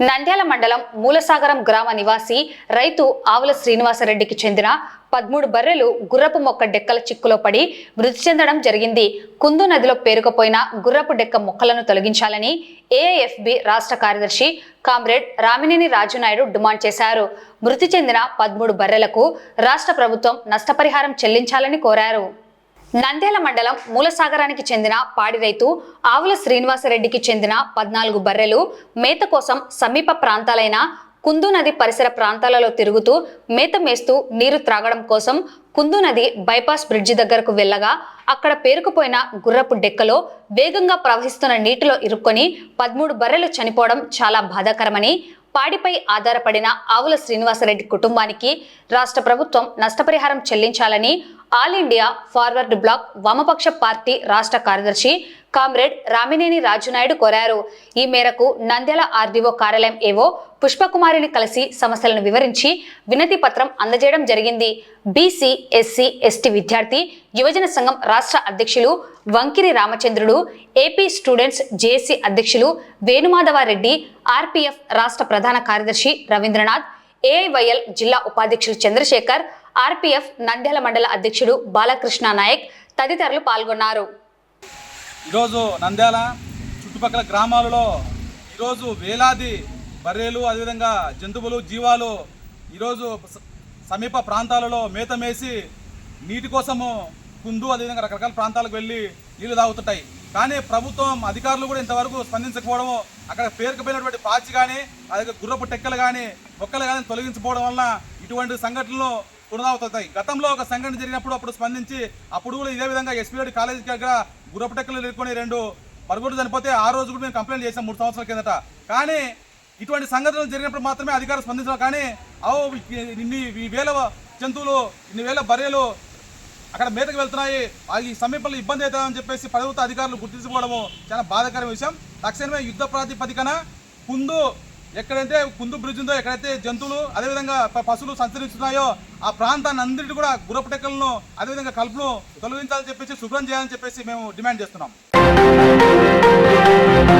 నంద్యాల మండలం మూలసాగరం గ్రామ నివాసి రైతు ఆవుల శ్రీనివాసరెడ్డికి చెందిన పదమూడు బర్రెలు గుర్రపు మొక్క డెక్కల చిక్కులో పడి మృతి చెందడం జరిగింది. కుందు నదిలో పేరుకుపోయిన గుర్రపు డెక్క మొక్కలను తొలగించాలని ఏఎఫ్బి రాష్ట్ర కార్యదర్శి కామ్రేడ్ రామినేని రాజునాయుడు డిమాండ్ చేశారు. మృతి చెందిన పదమూడు బర్రెలకు రాష్ట్ర ప్రభుత్వం నష్టపరిహారం చెల్లించాలని కోరారు. నంద్యాల మండలం మూలసాగరానికి చెందిన పాడి రైతు ఆవుల శ్రీనివాసరెడ్డికి చెందిన పద్నాలుగు బర్రెలు మేత కోసం సమీప ప్రాంతాలైన కుందు నది పరిసర ప్రాంతాలలో తిరుగుతూ మేత మేస్తూ నీరు త్రాగడం కోసం కుందు నది బైపాస్ బ్రిడ్జి దగ్గరకు వెళ్ళగా అక్కడ పేరుకుపోయిన గుర్రపు డెక్కలో వేగంగా ప్రవహిస్తున్న నీటిలో ఇరుక్కొని పదమూడు బర్రెలు చనిపోవడం చాలా బాధాకరమని పాడిపై ఆధారపడిన ఆవుల శ్రీనివాసరెడ్డి కుటుంబానికి రాష్ట్ర ప్రభుత్వం నష్టపరిహారం చెల్లించాలని ఆల్ ఇండియా ఫార్వర్డ్ బ్లాక్ వామపక్ష పార్టీ రాష్ట్ర కార్యదర్శి కామ్రేడ్ రామినేని రాజునాయుడు కోరారు. ఈ మేరకు నంద్యాల ఆర్డీఓ కార్యాలయం ఏవో పుష్పకుమారిని కలిసి సమస్యలను వివరించి వినతి పత్రం అందజేయడం జరిగింది. బీసీ ఎస్సీ ఎస్టీ విద్యార్థి యువజన సంఘం రాష్ట్ర అధ్యక్షులు వంకిరి రామచంద్రుడు ఏపీ స్టూడెంట్స్ జేఏసీ అధ్యక్షులు వేణుమాధవారెడ్డి ఆర్పీఎఫ్ రాష్ట్ర ప్రధాన కార్యదర్శి రవీంద్రనాథ్ ఏఐవైఎల్ జిల్లా ఉపాధ్యక్షులు చంద్రశేఖర్ ఆర్పీఎఫ్ నంద్యాల మండల అధ్యక్షుడు బాలకృష్ణ నాయక్ తదితరులు పాల్గొన్నారు. ఈరోజు నంద్యాల చుట్టుపక్కల గ్రామాలలో ఈరోజు వేలాది బర్రెలు అదేవిధంగా జంతువులు జీవాలు ఈరోజు సమీప ప్రాంతాలలో మేత మేసి నీటి కోసము కుందు అదేవిధంగా రకరకాల ప్రాంతాలకు వెళ్ళి నీళ్ళు తాగుతుంటాయి. కానీ ప్రభుత్వం అధికారులు కూడా ఇంతవరకు స్పందించకపోవడము అక్కడ పేరుకుపోయినటువంటి పాచి కానీ అదే గుర్రపు టెక్కలు కానీ మొక్కలు కానీ తొలగించుకోవడం వలన ఇటువంటి సంఘటనలు పునరావృతవుతాయి గతంలో ఒక సంఘటన జరిగినప్పుడు అప్పుడు స్పందించి అప్పుడు కూడా ఇదే విధంగా ఎస్పీడి కాలేజీ దగ్గర గురపటెక్కలు టెక్కలు ఎదుర్కొని రెండు పరుగుడు చనిపోతే ఆ రోజు కూడా మేము కంప్లైంట్ చేసాం మూడు సంవత్సరాల కిందట. కానీ ఇటువంటి సంఘటనలు జరిగినప్పుడు మాత్రమే అధికారులు స్పందించారు కానీ అవు ఇన్ని వేల జంతువులు ఇన్ని వేల బర్రెలు అక్కడ మేతకు వెళ్తున్నాయి. ఆ ఈ సమీపంలో ఇబ్బంది అవుతుందని చెప్పేసి ప్రభుత్వ అధికారులు గుర్తించుకోవడము చాలా బాధాకరమైన విషయం. తక్షణమే యుద్ధ ప్రాతిపదికన ముందు ఎక్కడైతే కుందు బ్రిడ్జ్ ఉందో ఎక్కడైతే జంతువులు అదేవిధంగా పశువులు సంచరిస్తున్నాయో ఆ ప్రాంతాన్ని అందరికీ కూడా గురపటెక్కలను అదేవిధంగా కలుపును తొలగించాలని చెప్పేసి శుభ్రం చేయాలని చెప్పేసి మేము డిమాండ్ చేస్తున్నాం.